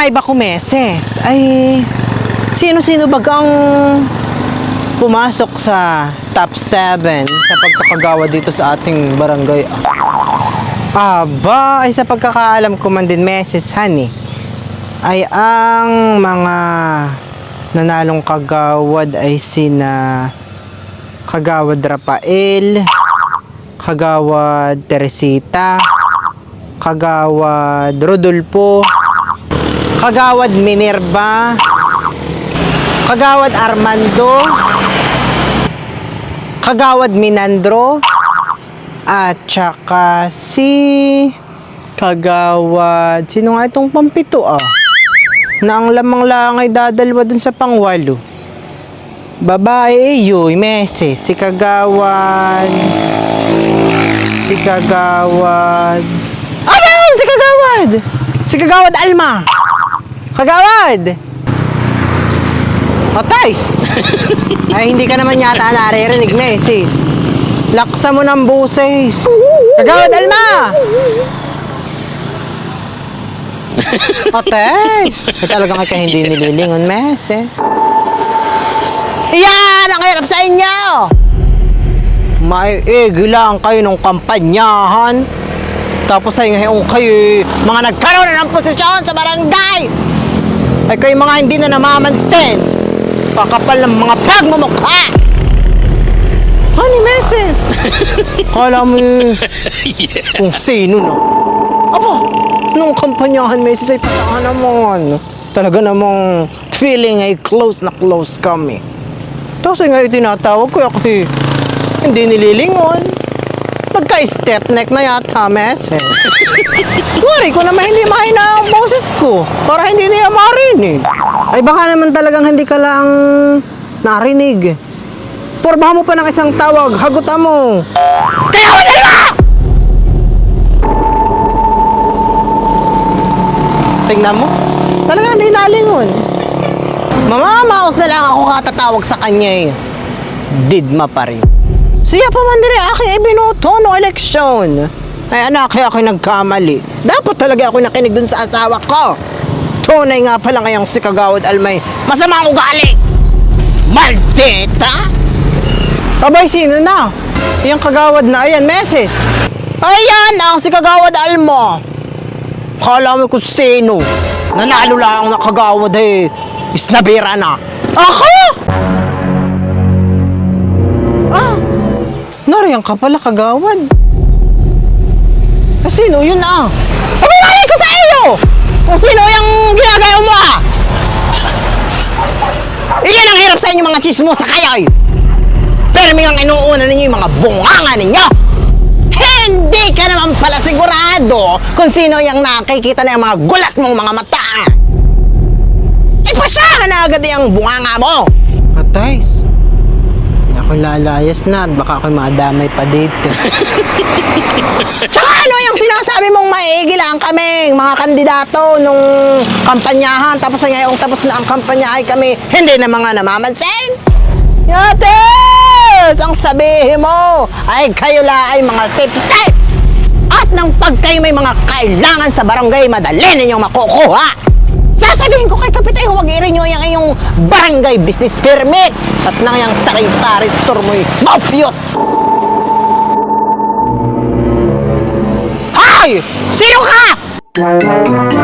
Ay, bako meses. Ay, sino-sino bagang pumasok sa top 7 sa pagkakagawa dito sa ating barangay? Aba, ay sa pagkakaalam ko man din meses, honey, ay ang mga nanalong kagawad ay sina Kagawad Rafael, Kagawad Teresita, Kagawad Rodolfo, Kagawad Minerva, Kagawad Armando, Kagawad Minandro, at saka si Kagawad, sino nga itong pampito ah? Na ang lamang lang ay dadalwa dun sa pangwalo. Babae yoy, meses, si Kagawad, si Kagawad, ano yun, si Kagawad? Si Kagawad Alma. Kagawad! Otays! Ay, hindi ka naman yata naririnig, meses. Laksa mo ng buses. Kagawad Alma! Otays! Ay, talagang ka hindi nililingon, mes, eh. Iyan ang hirap sa inyo! May lang kayo ng kampanyahan. Tapos ay ngayon kayo mga nagkaroon na ng posisyon sa barangay. Ay kayo mga hindi na namamansin. Pakapal ng mga pagmumukha. Honey Meses! Kala mo eh, kung sino na. Aba, nung kampanyahan Meses ay pataka naman. Talaga namang feeling ay close na close kami. Tapos ay ngayon tinatawag ko ako eh. Hindi nililingon. Magka-step neck na yata, Meses. Worry ko naman hindi mahina ang boses ko para hindi niya marinig. Ay baka naman talagang hindi ka lang narinig. Porbahan mo pa ng isang tawag, hagutan mo. Kaya wala na! Tingnan mo, talaga hindi nalingon. Mamamaos na lang ako katatawag sa kanya eh. Didma pa rin. Siya pa man din aking ibinuto no eleksyon. Ay anak, kaya ako nagkamali. Dapat talaga ako nakinig dun sa asawa ko. Tunay nga pala ngayong si Kagawad Almay. Masama ang ugali! Maldita! Abay, sino na? Yung kagawad na, ayan, meses. Ayan ang si Kagawad Almo. Kala mo kung sino. Nanalo lang na kagawad eh. Isnabira na. Ako! Nariyan ka pala kagawad. Ah, sino yun ah? Pabinalay ko sa iyo! Kung sino yung ginagawa mo ah! Iyan ang hirap sa inyo mga chismosa kayo! Pero may inuuna ninyo yung mga bunganga ninyo! Hindi ka naman pala sigurado kung sino yung nakikita na yung mga gulat mong mga mata! Ipasya ka na agad yung bunganga mo! Atays, ako lalayas na at baka ako madamay pa dito. Tsaka ano yung sinasabi mong maigi lang kaming mga kandidato nung kampanyahan tapos ngayong tapos na ang kampanya ay kami hindi na mga namamansin? Yates! Ang sabihin mo ay kayo la ay mga sip-sip! At nang pag may mga kailangan sa barangay, madali ninyong makukuha! Sasabihin ko kay Iyong barangay business permit! At nang yung sari-sari store mo'y mapiyot! Ay! Sino ka?